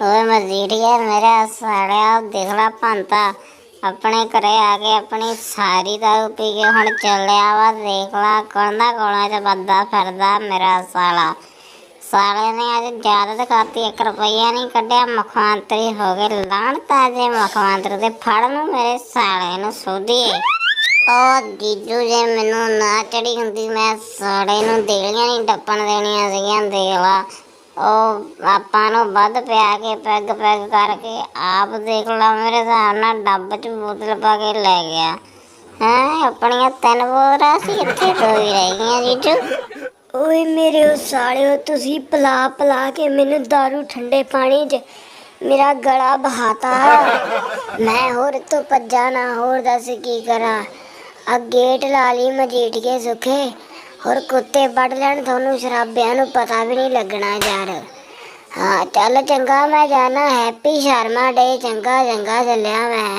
ਓਏ ਮਜੀਠੀਆ ਮੇਰਾ ਸਾਲਿਆ ਦੇਖਲਾ ਭੰਤਾ ਆਪਣੇ ਘਰੇ ਆ ਕੇ ਆਪਣੀ ਸਾਰੀ ਦਾਰੂ ਪੀ ਕੇ ਹੁਣ ਚੱਲਿਆ ਵਾ ਦੇਖਲਾ ਕੋਣਾ ਕੋਣਾ ਚ ਬੰਦਾ ਫਿਰਦਾ ਮੇਰਾ ਸਾਲਾ। ਸਾਲੇ ਨੇ ਅੱਜ ਜ਼ਿਆਦਾ ਦਿਖਾਤੀ 1 ਰੁਪਈਆ ਨਹੀਂ ਕੱਢਿਆ ਮੁੱਖ ਮੰਤਰੀ ਹੋ ਗਏ। ਲਾਣਤਾ ਜੇ ਮੁੱਖ ਮੰਤਰੀ ਦੇ ਫੜ ਨੂੰ ਮੇਰੇ ਸਾਲੇ ਨੂੰ ਸੋਧੀਏ। ਉਹ ਜੀਜੂ, ਜੇ ਮੈਨੂੰ ਨਾ ਚੜੀ ਹੁੰਦੀ, ਮੈਂ ਸਾਲੇ ਨੂੰ ਦੇਲੀਆਂ ਨਹੀਂ ਡੱਪਣ ਦੇਣੀਆਂ ਸੀਗੀਆਂ, ਦੇਖ ਲਾ। ਉਹ ਆਪਾਂ ਨੂੰ ਵੱਧ ਪਿਆ ਕੇ ਪੈਗ ਪੈਗ ਕਰਕੇ ਆਪ ਦੇਖ ਲਾ ਮੇਰੇ ਹਿਸਾਬ ਨਾਲ ਡੱਬ 'ਚ ਬੋਤਲ ਪਾ ਕੇ ਲੈ ਗਿਆ। ਹੈਂ, ਆਪਣੀਆਂ ਤਿੰਨ ਬੋਤਲਾਂ ਸੀ ਇੱਥੇ ਦੋ ਹੀ ਰਹਿ ਗਈਆਂ ਜੀਜੂ। ਓਏ ਮੇਰੇ ਉਹ ਸਾਲਿਓ, ਤੁਸੀਂ ਪਲਾ ਪਲਾ ਕੇ ਮੈਨੂੰ दारू ਠੰਡੇ ਪਾਣੀ 'ਚ ਮੇਰਾ ਗਲਾ ਬਹਾਤਾ। ਮੈਂ ਹੋਰ ਤੋਂ ਭੱਜਾ ਨਾ, ਹੋਰ ਦੱਸ ਕੀ ਕਰਾਂ। ਆ ਗੇਟ ਲਾ ਲਈ ਮਜੀਠ ਕੇ ਸੁਖੇ। ਹੋਰ ਕੁੱਤੇ ਵੱਢ ਲੈਣ, ਤੁਹਾਨੂੰ ਸ਼ਰਾਬਿਆਂ ਨੂੰ ਪਤਾ ਵੀ ਨਹੀਂ ਲੱਗਣਾ ਯਾਰ। ਹਾਂ, ਚੱਲ ਚੰਗਾ, ਮੈਂ ਜਾਣਾ, ਹੈਪੀ ਸ਼ਰਮਾ ਡੇ, ਚੰਗਾ ਚੰਗਾ ਚੱਲਿਆ ਮੈਂ।